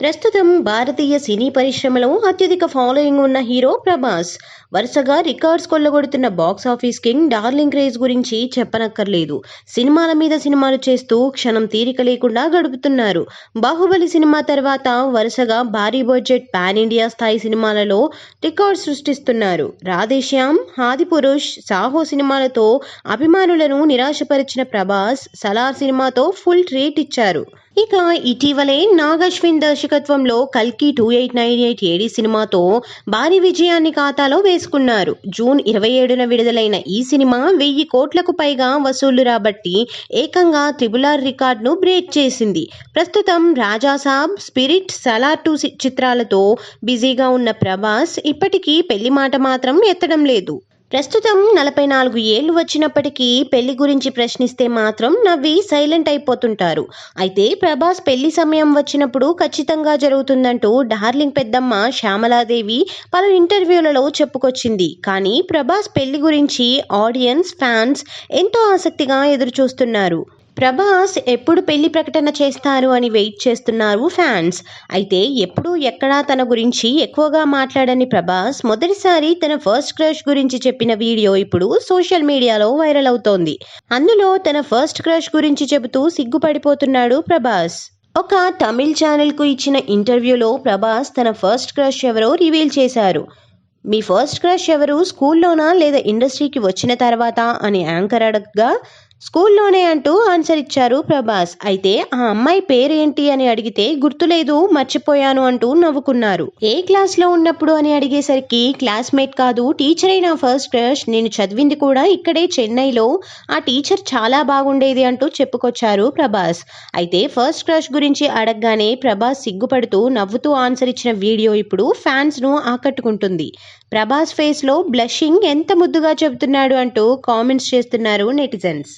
ప్రస్తుతం భారతీయ సినీ పరిశ్రమలో అత్యధిక ఫాలోయింగ్ ఉన్న హీరో ప్రభాస్. వరుసగా records కొల్లగొడుతున్న box office king darling craze గురించి చెప్పనక్కర్లేదు. సినిమాల మీద సినిమాలు చేస్తూ క్షణం తీరిక లేకుండా గడుపుతున్నారు. బాహుబలి సినిమా తర్వాత వరుసగా భారీ బడ్జెట్ పాన్ ఇండియా స్థాయి సినిమాలలో రికార్డ్ సృష్టిస్తున్నారు. రాధేశ్యామ్ ఆదిపురుష్ సాహో సినిమాలతో అభిమానులను నిరాశపరిచిన ప్రభాస్ సలార్ సినిమాతో ఫుల్ ట్రీట్ ఇచ్చారు. ఇక ఇటీవలే నాగశ్విన్ దర్శకత్వంలో కల్కి two eight nine eight AD సినిమాతో భారీ విజయాన్ని ఖాతాలో వేసుకున్నారు. జూన్ ఇరవై ఏడున విడుదలైన ఈ సినిమా వెయ్యి కోట్లకు పైగా వసూళ్ళు రాబట్టి ఏకంగా త్రిబులార్ రికార్డును బ్రేక్ చేసింది. ప్రస్తుతం రాజాసాబ్ స్పిరిట్ సలార్ టూ చిత్రాలతో బిజీగా ఉన్న ప్రభాస్ ఇప్పటికీ పెళ్ళి మాట మాత్రం ఎత్తడం లేదు. ప్రస్తుతం నలభై నాలుగు ఏళ్ళు వచ్చినప్పటికీ పెళ్ళి గురించి ప్రశ్నిస్తే మాత్రం నవ్వి సైలెంట్ అయిపోతుంటారు. అయితే ప్రభాస్ పెళ్ళి సమయం వచ్చినప్పుడు ఖచ్చితంగా జరుగుతుందంటూ డార్లింగ్ పెద్దమ్మ శ్యామలాదేవి పలు ఇంటర్వ్యూలలో చెప్పుకొచ్చింది. కానీ ప్రభాస్ పెళ్ళి గురించి ఆడియన్స్ ఫ్యాన్స్ ఎంతో ఆసక్తిగా ఎదురుచూస్తున్నారు. ప్రభాస్ ఎప్పుడు పెళ్ళి ప్రకటన చేస్తారు అని వెయిట్ చేస్తున్నారు ఫ్యాన్స్. అయితే ఎప్పుడు ఎక్కడా తన గురించి ఎక్కువగా మాట్లాడని ప్రభాస్ మొదటిసారి తన ఫస్ట్ క్రష్ గురించి చెప్పిన వీడియో ఇప్పుడు సోషల్ మీడియాలో వైరల్ అవుతోంది. అందులో తన ఫస్ట్ క్రష్ గురించి చెబుతూ సిగ్గుపడిపోతున్నాడు ప్రభాస్. ఒక తమిళ్ ఛానల్కు ఇచ్చిన ఇంటర్వ్యూలో ప్రభాస్ తన ఫస్ట్ క్రష్ ఎవరో రివీల్ చేశారు. మీ ఫస్ట్ క్రష్ ఎవరు స్కూల్లోనా లేదా ఇండస్ట్రీకి వచ్చిన తర్వాత? అని యాంకర్ అడగగా స్కూల్లోనే అంటూ ఆన్సర్ ఇచ్చారు ప్రభాస్. అయితే ఆ అమ్మాయి పేరేంటి అని అడిగితే గుర్తులేదు మర్చిపోయాను అంటూ నవ్వుకున్నారు. ఏ క్లాస్లో ఉన్నప్పుడు అని అడిగేసరికి క్లాస్మేట్ కాదు టీచర్ అయిన ఫస్ట్ క్రష్ నేను చదివింది కూడా ఇక్కడే చెన్నైలో. ఆ టీచర్ చాలా బాగుండేది అంటూ చెప్పుకొచ్చారు ప్రభాస్. అయితే ఫస్ట్ క్రష్ గురించి అడగగానే ప్రభాస్ సిగ్గుపడుతూ నవ్వుతూ ఆన్సర్ ఇచ్చిన వీడియో ఇప్పుడు ఫ్యాన్స్ను ఆకట్టుకుంటుంది. ప్రభాస్ ఫేస్లో బ్లషింగ్ ఎంత ముద్దుగా చెబుతున్నాడు అంటూ కామెంట్స్ చేస్తున్నారు నెటిజన్స్.